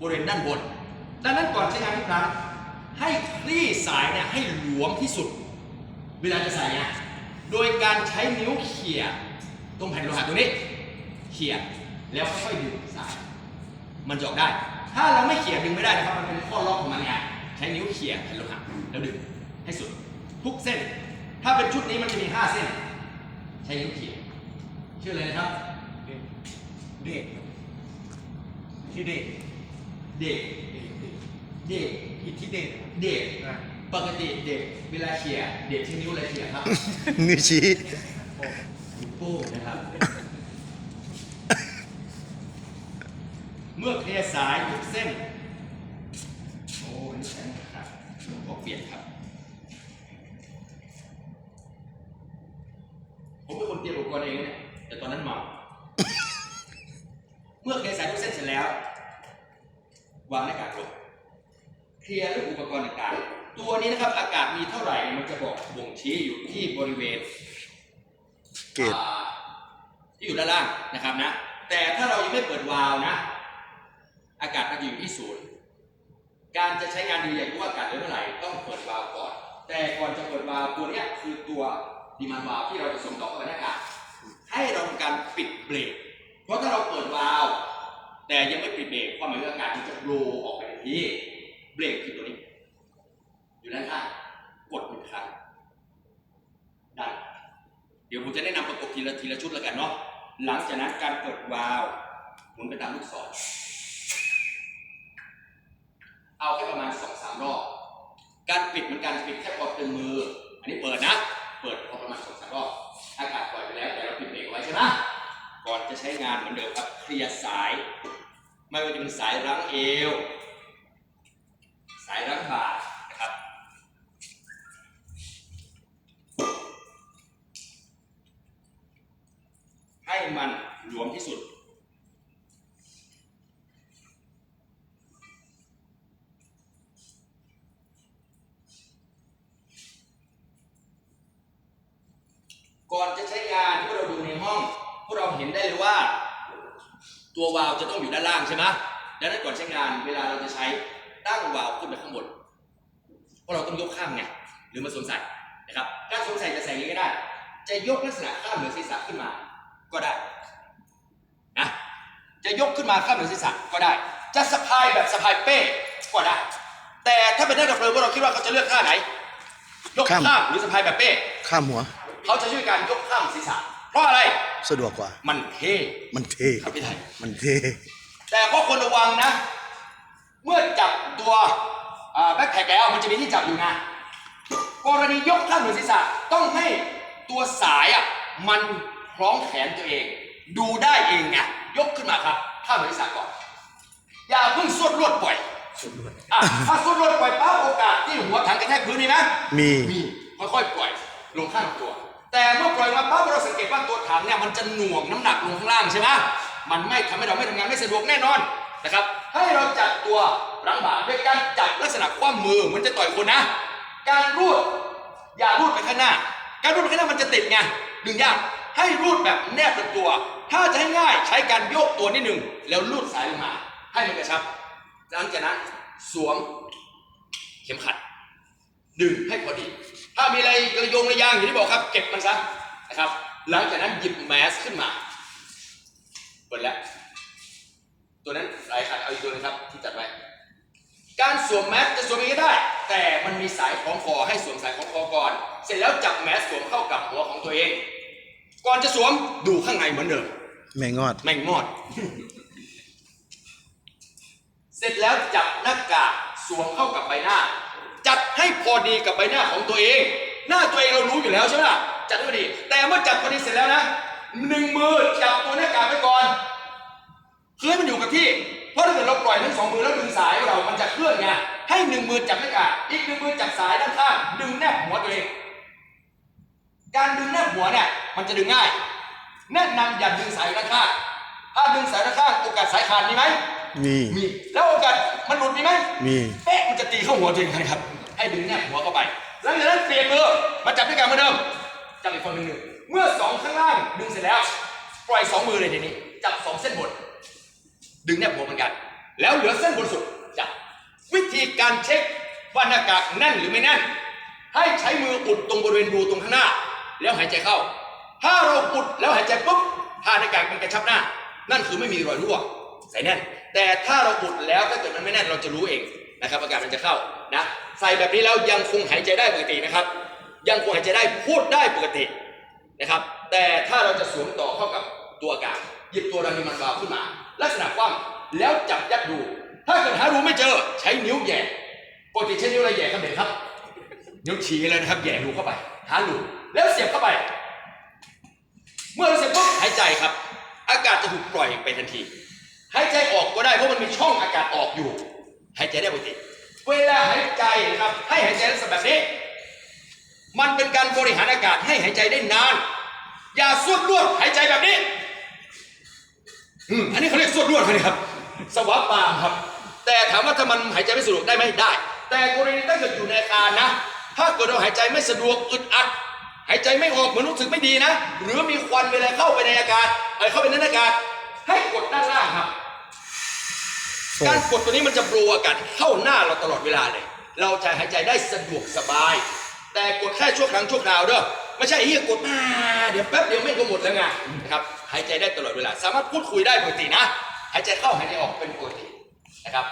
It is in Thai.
บริเวณด้านบน ดังนั้นก่อนใช้งานทุกครั้งให้คลี่สายเนี่ยให้หลวมที่สุด เวลาจะใส่เนี่ยโดยการใช้นิ้วเขี่ยตรงแผ่นโลหะตรงนี้เขี่ยแล้วค่อยๆดึงสาย มันจะออกได้ ถ้าเราไม่เขี่ยดึงไม่ได้นะครับ มันเป็นข้อล็อกของมันไงใช้นิ้วเขี่ยแผ่นโลหะแล้วดึงให้สุด ทุกเส้น ถ้าเป็นชุดนี้มันจะมี 5 เส้น ใช้นิ้วเขี่ยชื่ออะไรนะครับ เด็กที่เด็ก เด็กเด็กอิทธิเด็กเด็กนะปกติเด็กเวลาเขี่ยเด็กใช้นิ้วอะไรเขี่ยครับนิ้วชี้นิ้วโป้งนะครับ เมื่อเคลียร์สายทุกเส้น โอ้ยแสนครับขอเปลี่ยนครับ ผมเป็นคนเตรียมอุปกรณ์เองเนี่ย แต่ตอนนั้นเมา เมื่อเคลียร์สายทุกเส้นเสร็จแล้ว วางหน้ากากลง เคลียร์เรื่องอุปกรณ์ต่างๆ ตัวนี้นะครับอากาศมีเท่าไหร่มันจะบอกบ่งชี้อยู่ที่บริเวณเกตที่อยู่ด้านล่างนะครับนะ แต่ถ้าเรายังไม่เปิดวาล์วนะ อากาศมันจะอยู่ที่ศูนย์การจะใช้งานดีอย่ากรู้ว่าอากาศเหลือเท่าไหร่ต้องเปิดวาล์วก่อน แต่ก่อนจะเปิดวาล์วตัวนี้คือตัวดีมันวาล์วที่เราจะส่งต่อไปนอากาศให้เราทำการปิดเบรกเพราะถ้าเราเปิดวาล์วแต่ยังไม่ปิดเบรกความหมายคืออากาศมันจะโบลออกไปทันที เบรกคือตัวนี้ อยู่ด้านข้างกดหนึ่งครั้งดันเดี๋ยวผมจะแนะนำประกบทีละทีละชุดแล้วกันเนาะหลังจากนั้นการเปิดวาล์วหมุนไปตามลูกศรเอาแค่ประมาณสองสามรอบ การปิดเหมือนกันปิดแค่พอตึงมือ อันนี้เปิดนะ เปิดพอประมาณสองสามรอบอากาศปล่อยไปแล้วแต่เราปิดเบรกไว้ใช่ไหมก่อนจะใช้งานเหมือนเดิมครับเคลียร์สาย ไม่ว่าจะเป็นสายรั้งเอว สายรั้งบ่านะครับ ให้ มันหลวมที่สุด ก่อนจะใช้งานพวกเราดูในห้อง พวกเราเห็นได้เลยว่า ตัววาล์วจะต้องอยู่ด้านล่างใช่ไหมดังนั้นก่อนใช้งานเวลาเราจะใช้ตั้งวาล์วขึ้นไปข้างบนเพราะเราต้องยกข้างไงหรือมาสวมใส่นะครับ การสวมใส่จะใส่ย่างนี้ก็ได้ จะยกลักษณะข้ามเหนือศีรษะขึ้นมา ก็ได้นะจะยกขึ้นมาข้ามเหนือศีรษะก็ได้ จะสะพายแบบสะพายเป้ก็ได้ แต่ถ้าเป็นนักดับเพลิงพวกเราคิดว่าเขาจะเลือกท่าไหน ยกข้าม ข้ามหรือสะพายแบบเป้ข้ามหัว เขาจะช่วยการยกข้ามศีรษะ เพราะอะไรสะดวกกว่า มันเท่มันเท่ครับพี่ไทย มันเท่แต่ก็ควรระวังนะ เมื่อจับตัวแบ็คแพ็คแล้วมันจะมีที่จับอยู่นะกรณียกข้ามเหนือศีรษะต้องให้ตัวสายอะมัน คล้องแขนตัวเอง ดูได้เองไงยกขึ้นมาครับข้ามเหนือศีรษะก่อน อย่าเพิ่งสวดลวดปล่อยอะถ้าสวดลวดปล่อยปั๊บโอกาสที่หัวถังกระแทกพื้นนี่นะมีมีค่อยๆปล่อย ลงข้างลำตัว แต่เมื่อปล่อยมาปั๊บเราสังเกตว่าตัวถังเนี่ยมันจะหน่วงน้ำหนักลงข้างล่างใช่ไหมมันไม่ทำให้เราไม่ทำงานไม่สะดวกแน่นอนนะครับ ให้เราจับตัวรังบ่าด้วยการจับลักษณะคว่ำมือเหมือนจะต่อยคนนะ การรูดอย่ารูดไปข้างหน้า การรูดไปข้างหน้ามันจะติดไงดึงยาก ให้รูดแบบแนบลำตัว ถ้าจะให้ง่ายใช้การโยกตัวนิดหนึ่งแล้วรูดสายลงมา ให้มันกระชับหลังจากนั้นสวมเข็มขัดดึงให้พอดี ถ้ามีอะไรกระยงระยางอย่างที่บอกครับ เก็บมันซะนะครับ หลังจากนั้นหยิบแมสขึ้นมาเปิดแล้ว ตัวนั้นสายขัดเอาอีกตัวนึงครับที่จัดไว้ การสวมแมสจะสวมเองก็ได้ แต่มันมีสายคล้องคอให้สวมสายคล้องคอก่อน เสร็จแล้วจับแมสสวมเข้ากับหัวของตัวเอง ก่อนจะสวมดูข้างในเหมือนเดิมแมงงอด แม่งมอด เสร็จแล้วจับหน้ากากสวมเข้ากับใบหน้า จัดให้พอดีกับใบหน้าของตัวเอง หน้าตัวเองเรารู้อยู่แล้วใช่ไหมล่ะจัดให้พอดี แต่เมื่อจับพอดีเสร็จแล้วนะหนึ่งมือจับตัวหน้ากากไว้ก่อนคือให้มันอยู่กับที่ เพราะถ้าเกิดเราปล่อยทั้งสองมือแล้วดึงสายเรา มันจะเคลื่อนไงให้หนึ่งมือจับหน้ากากอีกหนึ่งมือจับสายด้านข้างดึงแนบหัวตัวเอง การดึงแนบหัวเนี่ยมันจะดึงง่าย แนะนำอย่าดึงสายด้านข้างถ้าดึงสายด้านข้างโอกาสสายขาดมีไหมมีมีแล้วโอกาสมันหลุดมีไหมมีเป๊ะมันจะตีเข้าหัวตัวเองนะครับให้ดึงแนบหัวเข้าไปหลังจากนั้นเปลี่ยนมือมาจับด้วยกันเหมือนเดิมจับอีกฝั่งหนึ่งหนึ่งเมื่อสองข้างล่างดึงเสร็จแล้ว ปล่อยสองมือเลยทีนี้ จับสองเส้นบน ดึงแนบหัวเหมือนกัน แล้วเหลือเส้นบนสุดจับวิธีการเช็คว่าหน้ากากแน่นหรือไม่แน่น ให้ใช้มืออุดตรงบริเวณรูตรงข้างหน้า แล้วหายใจเข้า ถ้าเราอุดแล้วหายใจปุ๊บผ้าหน้ากากมันกระชับหน้า นั่นคือไม่มีรอยรั่วใส่แน่น แต่ถ้าเราอุดแล้วถ้าเกิดมันไม่แน่นเราจะรู้เองนะครับอากาศมันจะเข้านะใส่แบบนี้แล้วยังคงหายใจได้ปกตินะครับ ยังคงหายใจได้พูดได้ปกตินะครับ แต่ถ้าเราจะสวมต่อเข้ากับตัวอากาศหยิบตัวรังมันวาวขึ้นมา ลักษณะคว่ำแล้วจับยัดดู ถ้าเกิดหารูไม่เจอใช้นิ้วแย่ปกติใช้นิ้วอะไรแย่ครับเด็กครับ นิ้วชี้เลยนะครับแย่รูเข้าไป หารูแล้วเสียบเข้าไป เมื่อเราเสียบปุ๊บหายใจครับ อากาศจะถูกปล่อยไปทันทีหายใจออกก็ได้เพราะมันมีช่องอากาศออกอยู่ หายใจได้ปกติ เวลาหายใจนะครับ ให้หายใจลักษณะแบบนี้ มันเป็นการบริหารอากาศให้หายใจได้นาน อย่าสวดรวดหายใจแบบนี้ อืมอันนี้เขาเรียกสวดรวดครับ สวาปามครับ แต่ถามว่าถ้ามันหายใจไม่สะดวกได้ไหมได้ แต่กรณีถ้าเกิดอยู่ในอาการนะ ถ้าเกิดเราหายใจไม่สะดวกอึดอัด หายใจไม่ออกเหมือนรู้สึกไม่ดีนะ หรือมีควันเวลาเข้าไปในอากาศเอ้ยเข้าไปในอากาศ ให้กดด้านล่างครับโอ้การกดตัวนี้มันจะโปรอากาศเข้าหน้าเราตลอดเวลาเลย เราจะหายใจได้สะดวกสบาย แต่กดแค่ชั่วครั้งชั่วคราวเด้อไม่ใช่เฮียกดมาเดี๋ยวแป๊บเดียวไม่ก็หมดแล้วไงนะครับหายใจได้ตลอดเวลา สามารถพูดคุยได้ปกตินะ หายใจเข้าหายใจออกเป็นปกตินะครับ